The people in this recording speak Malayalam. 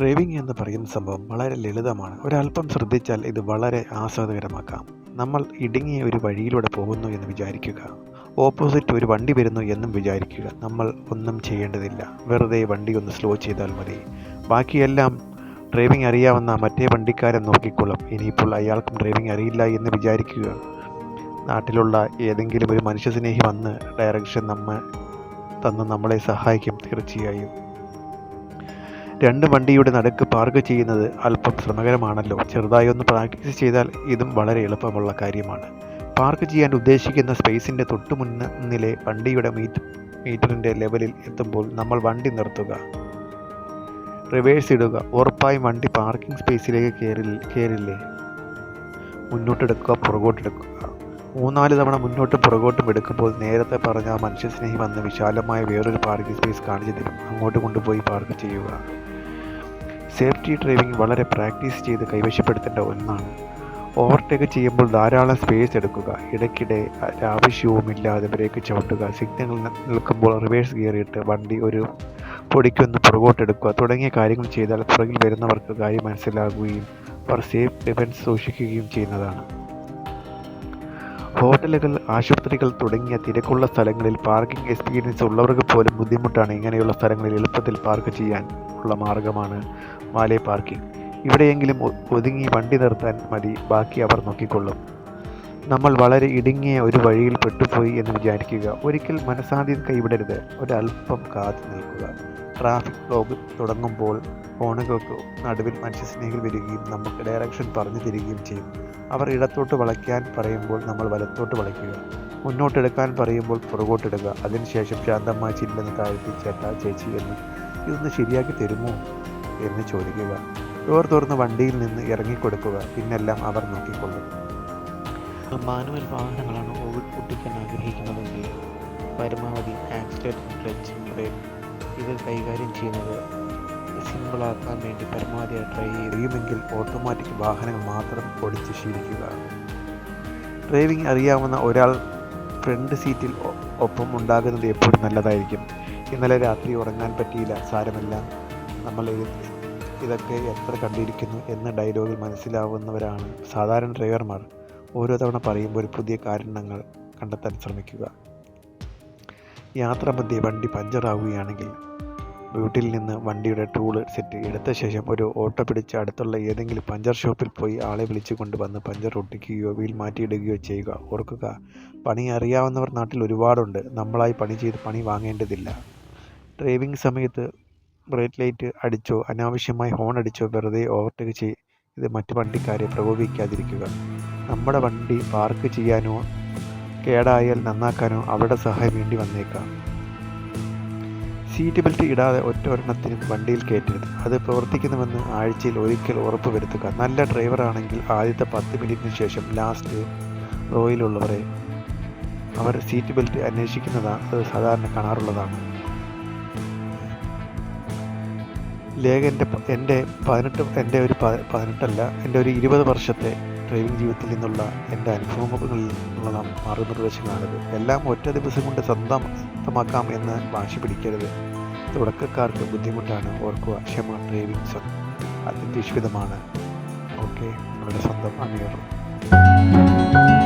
ഡ്രൈവിംഗ് എന്ന് പറയുന്ന സംഭവം വളരെ ലളിതമാണ്. ഒരല്പം ശ്രദ്ധിച്ചാൽ ഇത് വളരെ ആസ്വാദകരമാക്കാം. നമ്മൾ ഇടുങ്ങിയ ഒരു വഴിയിലൂടെ പോകുന്നു എന്ന് വിചാരിക്കുക. ഓപ്പോസിറ്റ് ഒരു വണ്ടി വരുന്നു എന്നും വിചാരിക്കുക. നമ്മൾ ഒന്നും ചെയ്യേണ്ടതില്ല. വെറുതെ വണ്ടി ഒന്ന് സ്ലോ ചെയ്താൽ മതി. ബാക്കിയെല്ലാം ഡ്രൈവിംഗ് അറിയാവുന്ന മറ്റേ വണ്ടിക്കാരൻ നോക്കിക്കൊള്ളും. ഇനിയിപ്പോൾ അയാൾക്കും ഡ്രൈവിംഗ് അറിയില്ല എന്ന് വിചാരിക്കുക. നാട്ടിലുള്ള ഏതെങ്കിലും ഒരു മനുഷ്യസ്നേഹി വന്ന് ഡയറക്ഷൻ നമ്മ തന്ന് നമ്മളെ സഹായിക്കും. തീർച്ചയായും. രണ്ട് വണ്ടിയുടെ നടുക്ക് പാർക്ക് ചെയ്യുന്നത് അല്പം ശ്രമകരമാണല്ലോ. ചെറുതായി ഒന്ന് പ്രാക്ടീസ് ചെയ്താൽ ഇതും വളരെ എളുപ്പമുള്ള കാര്യമാണ്. പാർക്ക് ചെയ്യാൻ ഉദ്ദേശിക്കുന്ന സ്പേസിന്റെ തൊട്ടു മുന്നിലെ വണ്ടിയുടെ മീറ്റ് മീറ്ററിന്റെ ലെവലിൽ എത്തുമ്പോൾ നമ്മൾ വണ്ടി നിർത്തുക. റിവേഴ്സ് ഇടുക. ഉറപ്പായും വണ്ടി പാർക്കിംഗ് സ്പേസിലേക്ക് കയറി കയറില്ലേ? മുന്നോട്ടെടുക്കുക പുറകോട്ടെടുക്കുക. മൂന്നാൽ തവണ മുന്നോട്ടും പുറകോട്ടും എടുക്കുമ്പോൾ നേരത്തെ പറഞ്ഞ മനുഷ്യ മനുഷ്യസ്നേഹി വന്ന് വിശാലമായ വേറൊരു പാർക്കിംഗ് സ്പേസ് കാണിച്ചു തരും. അങ്ങോട്ട് കൊണ്ടുപോയി പാർക്ക് ചെയ്യുക. സേഫ്റ്റി ഡ്രൈവിംഗ് വളരെ പ്രാക്ടീസ് ചെയ്ത് കൈവശപ്പെടുത്തേണ്ട ഒന്നാണ്. ഓവർടേക്ക് ചെയ്യുമ്പോൾ ധാരാളം സ്പേസ് എടുക്കുക. ഇടയ്ക്കിടെ ആവശ്യവുമില്ലാതെ ബ്രേക്ക് ചവിട്ടുക. സിഗ്നൽ നിൽക്കുമ്പോൾ റിവേഴ്സ് ഗിയറിട്ട് വണ്ടി ഒരു പൊടിക്കൊന്ന് പുറകോട്ടെടുക്കുക. തുടങ്ങിയ കാര്യങ്ങൾ ചെയ്താൽ പുറകിൽ വരുന്നവർക്ക് കാര്യം മനസ്സിലാകുകയും അവർ സേഫ് ഡിഫൻസ് സൂക്ഷിക്കുകയും ചെയ്യുന്നതാണ്. ഹോട്ടലുകൾ ആശുപത്രികൾ തുടങ്ങിയ തിരക്കുള്ള സ്ഥലങ്ങളിൽ പാർക്കിംഗ് എക്സ്പീരിയൻസ് ഉള്ളവർക്ക് പോലും ബുദ്ധിമുട്ടാണ് ഇങ്ങനെയുള്ള സ്ഥലങ്ങളിൽ എളുപ്പത്തിൽ പാർക്ക് ചെയ്യാൻ. ഉള്ള മാർഗമാണ് മാലേ പാർക്കിംഗ്. ഇവിടെയെങ്കിലും ഒതുങ്ങി വണ്ടി നിർത്താൻ മതി ബാക്കി അവർ നോക്കിക്കൊള്ളും. നമ്മൾ വളരെ ഇടുങ്ങിയ ഒരു വഴിയിൽ പെട്ടുപോയി എന്ന് വിചാരിക്കുക. ഒരിക്കൽ മനസാധ്യത കൈവിടരുത്. ഒരല്പം കാത്തു നിൽക്കുക. ട്രാഫിക് ബ്ലോക്ക് തുടങ്ങുമ്പോൾ ഫോണുകൾക്ക് നടുവിൽ മനുഷ്യസ്നേഹികൾ വരികയും നമുക്ക് ഡയറക്ഷൻ പറഞ്ഞു തരികയും ചെയ്യും. അവർ ഇടത്തോട്ട് വളയ്ക്കാൻ പറയുമ്പോൾ നമ്മൾ വലത്തോട്ട് വളയ്ക്കുക. മുന്നോട്ടെടുക്കാൻ പറയുമ്പോൾ പുറകോട്ടെടുക്കുക അതിനുശേഷം ശാന്തമായി ചില്ലെന്ന് താഴ്ത്തി ചേട്ടാ ചേച്ചി എന്ന് ഇതൊന്ന് ശരിയാക്കി തരുമോ എന്ന് ചോദിക്കുക. ഡോർ തുറന്ന് വണ്ടിയിൽ നിന്ന് ഇറങ്ങിക്കൊടുക്കുക. പിന്നെല്ലാം അവർ നോക്കിക്കൊള്ളും. മാനുവൽ വാഹനങ്ങളാണ് ഓടിക്കാൻ ആഗ്രഹിക്കുന്നതെങ്കിൽ പരമാവധി ആക്സിലേറ്റർ ക്ലച്ച് ബ്രേക്ക് ഇത് കൈകാര്യം ചെയ്യുന്നത് സിമ്പിളാക്കാൻ വേണ്ടി പരമാവധി ട്രൈ ചെയ്യുമെങ്കിൽ ഓട്ടോമാറ്റിക് വാഹനങ്ങൾ മാത്രം ഓടിച്ച് ശീലിക്കുക. ഡ്രൈവിംഗ് അറിയാവുന്ന ഒരാൾ ഫ്രണ്ട് സീറ്റിൽ ഒപ്പം ഉണ്ടാകുന്നത് എപ്പോഴും നല്ലതായിരിക്കും. ഇന്നലെ രാത്രി ഉറങ്ങാൻ പറ്റിയില്ല സാരമില്ല. നമ്മൾ ഇതൊക്കെ എത്ര കണ്ടിരിക്കുന്നു എന്ന ഡയലോഗിൽ മനസ്സിലാവുന്നവരാണ് സാധാരണ ഡ്രൈവർമാർ ഓരോ തവണ പറയുമ്പോൾ പുതിയ കാരണങ്ങൾ കണ്ടെത്താൻ ശ്രമിക്കുക. യാത്രാമധ്യേ വണ്ടി പഞ്ചറാവുകയാണെങ്കിൽ വീട്ടിൽ നിന്ന് വണ്ടിയുടെ ടൂൾ സെറ്റ് എടുത്ത ശേഷം ഒരു ഓട്ടോ പിടിച്ച് അടുത്തുള്ള ഏതെങ്കിലും പഞ്ചർ ഷോപ്പിൽ പോയി ആളെ വിളിച്ചു കൊണ്ടുവന്ന് പഞ്ചർ ഒട്ടിക്കുകയോ വീൽ മാറ്റിയിടുകയോ ചെയ്യുക. ഓർക്കുക പണി അറിയാവുന്നവർ നാട്ടിൽ ഒരുപാടുണ്ട്. നമ്മളായി പണി ചെയ്ത് പണി വാങ്ങേണ്ടതില്ല. ഡ്രൈവിംഗ് സമയത്ത് ബ്രേക്ക് ലൈറ്റ് അടിച്ചോ അനാവശ്യമായി ഹോൺ അടിച്ചോ വെറുതെ ഓവർടേക്ക് ചെയ് ഇത് മറ്റു വണ്ടിക്കാരെ പ്രകോപിക്കാതിരിക്കുക നമ്മുടെ വണ്ടി പാർക്ക് ചെയ്യാനോ കേടായാൽ നന്നാക്കാനോ അവരുടെ സഹായം വേണ്ടി വന്നേക്കാം. സീറ്റ് ബെൽറ്റ് ഇടാതെ ഒറ്റ ഒരെണ്ണത്തിനും വണ്ടിയിൽ കയറ്റരുത്. അത് പ്രവർത്തിക്കുന്നുവെന്ന് ആഴ്ചയിൽ ഒരിക്കൽ ഉറപ്പ് വരുത്തുക. നല്ല ഡ്രൈവറാണെങ്കിൽ ആദ്യത്തെ പത്ത് മിനിറ്റിന് ശേഷം ലാസ്റ്റ് റോയിലുള്ളവരെ അവർ സീറ്റ് ബെൽറ്റ് അന്വേഷിക്കുന്നതാണ് അത് സാധാരണ കാണാറുള്ളതാണ്. ലേഖ എന്റെ എന്റെ പതിനെട്ട് എന്റെ ഒരു പതിനെട്ടല്ല എന്റെ ഒരു ഇരുപത് വർഷത്തെ ഡ്രൈവിംഗ് ജീവിതത്തിൽ നിന്നുള്ള എന്റെ അനുഭവങ്ങളിൽ നിന്നുള്ള മാർഗനിർദ്ദേശങ്ങളാണിത് എല്ലാം ഒറ്റ ദിവസം കൊണ്ട് സ്വന്തം സ്വന്തമാക്കാം എന്ന് വാശി പിടിക്കരുത്. തുടക്കക്കാർക്ക് ബുദ്ധിമുട്ടാണ്. ഓർക്കുക ക്ഷമ ഡ്രൈവിംഗ് സ്വ- അത്യന്താശ്വിതമാണ് ഓക്കെ നിങ്ങളുടെ സ്വന്തം അമീർ.